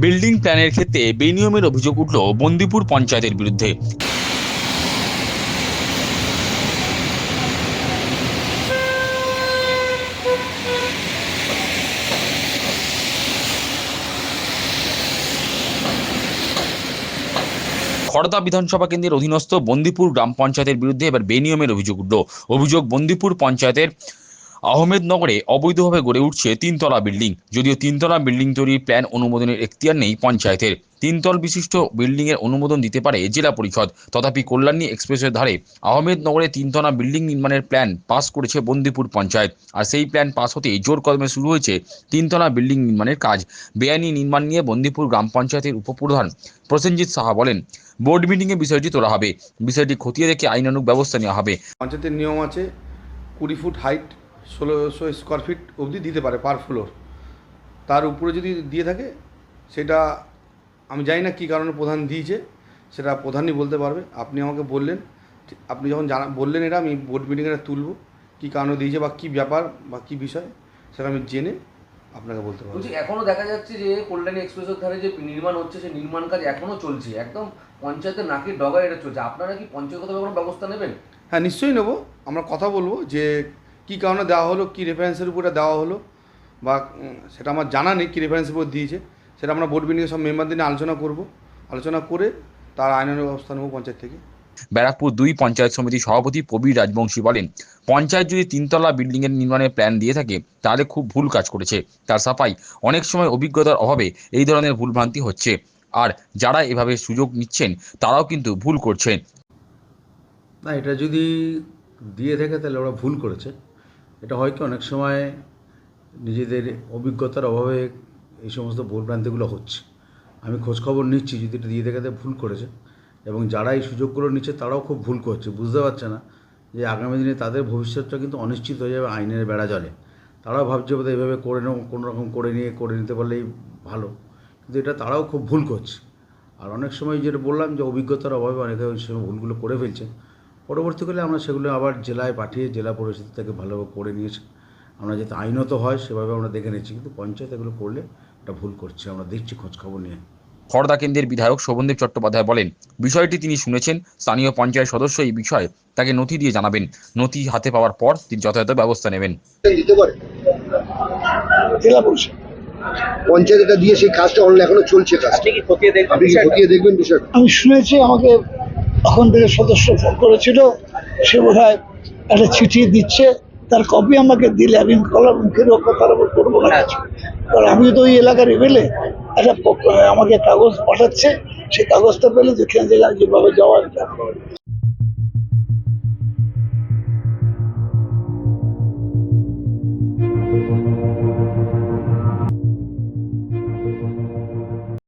Building প্ল্যানের ক্ষেত্রে বেনিয়মের অভিযোগ উঠল বন্দিপুর পঞ্চায়েতের বিরুদ্ধে। খড়দা বিধানসভা কেন্দ্রের অধীনস্থ বন্দিপুর গ্রাম পঞ্চায়েতের বিরুদ্ধে এবার বেনিয়মের অভিযোগ উঠল। অভিযোগ বন্দিপুর পঞ্চায়েতের আহমেদনগরে অবৈধভাবে গড়ে উঠছে তিনতলা বিল্ডিং। যদিও তিনতলা বিল্ডিং তৈরির প্ল্যান অনুমোদনের এখতিয়ার নেই পঞ্চায়েতের। তিনতল বিশিষ্ট বিল্ডিংয়ের অনুমোদন দিতে পারে জেলা পরিষদ। তথাপি কল্যাণী এক্সপ্রেসের ধারে আহমেদনগরে তিনতলা বিল্ডিং নির্মাণের প্ল্যান পাস করেছে বন্দিপুর পঞ্চায়েত। আর সেই প্ল্যান পাস হতেই জোর কদমে শুরু হয়েছে তিনতলা বিল্ডিং নির্মাণের কাজ। বেআইনি নির্মাণ নিয়ে বন্দিপুর গ্রাম পঞ্চায়েতের উপপ্রধান প্রসেনজিৎ সাহা বলেন, বোর্ড মিটিংয়ে বিষয়টি তোলা হবে। বিষয়টি খতিয়ে দেখে আইনানুগ ব্যবস্থা নেওয়া হবে। পঞ্চায়েতের নিয়ম আছে কুড়ি ফুট হাইট ষোলোশো স্কোয়ার ফিট অবধি দিতে পারে পার ফ্লোর। তার উপরে যদি দিয়ে থাকে সেটা আমি জানি না কী কারণে প্রধান দিয়েছে সেটা প্রধানই বলতে পারবে। আপনি আমাকে বললেন আপনি যখন জানা বললেন এটা আমি বোর্ড মিটিংয়ে তুলব কী কারণে দিয়েছে বা কী ব্যাপার বা কী বিষয় সেটা আমি জেনে আপনাকে বলতে পারব। বলছি এখনও দেখা যাচ্ছে যে কল্যাণী এক্সপ্রেসের ধারে যে নির্মাণ হচ্ছে সেই নির্মাণ কাজ এখনও চলছে। একদম পঞ্চায়েতের নাকের ডগায় এটা চলছে। আপনারা কি পঞ্চায়েতগত কোনো ব্যবস্থা নেবেন? হ্যাঁ নিশ্চয়ই নেব। আমরা কথা বলব যে কী কারণে দেওয়া হলো কী রেফারেন্সের উপরে দেওয়া হলো বা সেটা আমার জানা নেই কী রেফারেন্সের উপর দিয়েছে সেটা আমরা বোর্ড মিটিংয়ে সব মেম্বারদের নিয়ে আলোচনা করব। আলোচনা করে তার আইনের ব্যবস্থা নেব পঞ্চায়েত থেকে। ব্যারাকপুর দুই পঞ্চায়েত সমিতির সভাপতি প্রবীর রাজবংশী বলেন পঞ্চায়েত যদি তিনতলা বিল্ডিংয়ের নির্মাণের প্ল্যান দিয়ে থাকে তাহলে খুব ভুল কাজ করেছে। তার সাফাই অনেক সময় অভিজ্ঞতার অভাবে এই ধরনের ভুলভ্রান্তি হচ্ছে। আর যারা এভাবে সুযোগ নিচ্ছেন তারাও কিন্তু ভুল করছেন না এটা যদি দিয়ে থাকে তাহলে ওরা ভুল করেছে। এটা হয়তো অনেক সময় নিজেদের অভিজ্ঞতার অভাবে এই সমস্ত ভুলভ্রান্তিগুলো হচ্ছে। আমি খোঁজখবর নিচ্ছি, যদি এটা দিয়ে তাহলে ভুল করেছে। এবং যারা এই সুযোগগুলো নিচ্ছে, তারাও খুব ভুল করছে। বুঝতে পারছে না যে আগামী দিনে তাদের ভবিষ্যৎটা কিন্তু অনিশ্চিত হয়ে যাবে, আইনের বেড়া জলে। তারাও ভাবছে বোধহয় এইভাবে করে নেব, কোনো রকম করে নিয়ে, করে নিতে পারলেই ভালো। কিন্তু এটা তারাও খুব ভুল করছে। আর অনেক সময় যেটা বললাম যে অভিজ্ঞতার অভাবে অনেকে ওই সময় ভুলগুলো করে ফেলছে। পরবর্তীকালে আমরা সেগুলো আবার জেলায় পাঠিয়ে জেলা পরিষদ থেকে ভালোভাবে করে নিয়েছি। আমরা যাতে আইনত হয় সেভাবে আমরা দেখে নিচ্ছি কিন্তু পঞ্চায়েত এগুলো করলে এটা ভুল করছে। আমরা দেখছি খোঁজখবর নিয়ে। খড়দা কেন্দ্রের বিধায়ক শোভনদেব চট্টোপাধ্যায় বলেন বিষয়টি তিনি শুনেছেন। স্থানীয় পঞ্চায়েত সদস্য এই বিষয়ে তাকে নথি দিয়ে জানাবেন। নথি হাতে পাওয়ার পর তিনি যথাযথ ব্যবস্থা নেবেন। দিতে জেলা পরিষদ। পঞ্চায়েত এটা দিয়ে সেই কাজটা অনলাইন এখনও চলছে কাজ আপনি খতিয়ে দেখবেন খতিয়ে বিষয়টা? আমি শুনেছি আমাকে এখন থেকে সদস্য ফোন করেছিল, সে বোধ একটা চিঠি দিচ্ছে, তার কপি আমাকে দিলে, আমি কলার মুখের ওপর তার উপর করব না কিছু। কারণ আমি তো ওই এলাকার এমএলএ একটা আমাকে কাগজ পাঠাচ্ছে সেই কাগজটা পেলে যেখানে যেখানে যেভাবে যাওয়ার